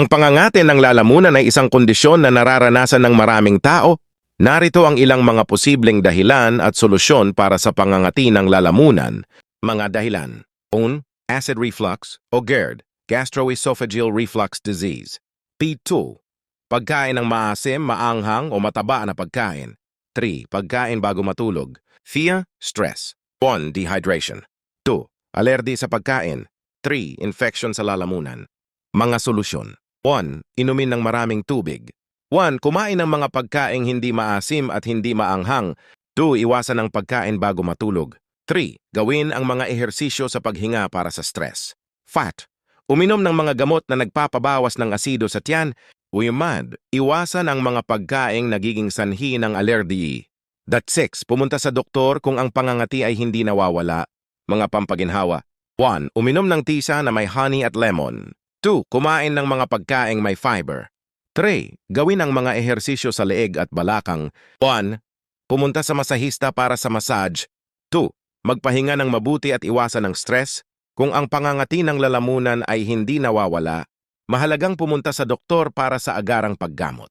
Ang pangangati ng lalamunan ay isang kondisyon na nararanasan ng maraming tao. Narito ang ilang mga posibleng dahilan at solusyon para sa pangangati ng lalamunan. Mga dahilan. 1. Acid reflux o GERD, gastroesophageal reflux disease. P2. Pagkain ng maasim, maanghang o mataba na pagkain. 3. Pagkain bago matulog. Fear, stress. 1. Dehydration. 2. Alerdi sa pagkain. 3. Infection sa lalamunan. Mga solusyon. 1. Inumin ng maraming tubig. 1. Kumain ng mga pagkaing hindi maasim at hindi maanghang. 2. Iwasan ang pagkain bago matulog. 3. Gawin ang mga ehersisyo sa paghinga para sa stress. Fat. Uminom ng mga gamot na nagpapabawas ng asido sa tiyan. Uyumad. Iwasan ang mga pagkaing nagiging sanhi ng alerdi. That 6. Pumunta sa doktor kung ang pangangati ay hindi nawawala. Mga pampaginhawa. 1. Uminom ng tisa na may honey at lemon. 2. Kumain ng mga pagkaing may fiber. 3. Gawin ang mga ehersisyo sa leeg at balakang. 1. Pumunta sa masahista para sa massage. 2. Magpahinga ng mabuti at iwasan ng stress. Kung ang pangangati ng lalamunan ay hindi nawawala, mahalagang pumunta sa doktor para sa agarang paggamot.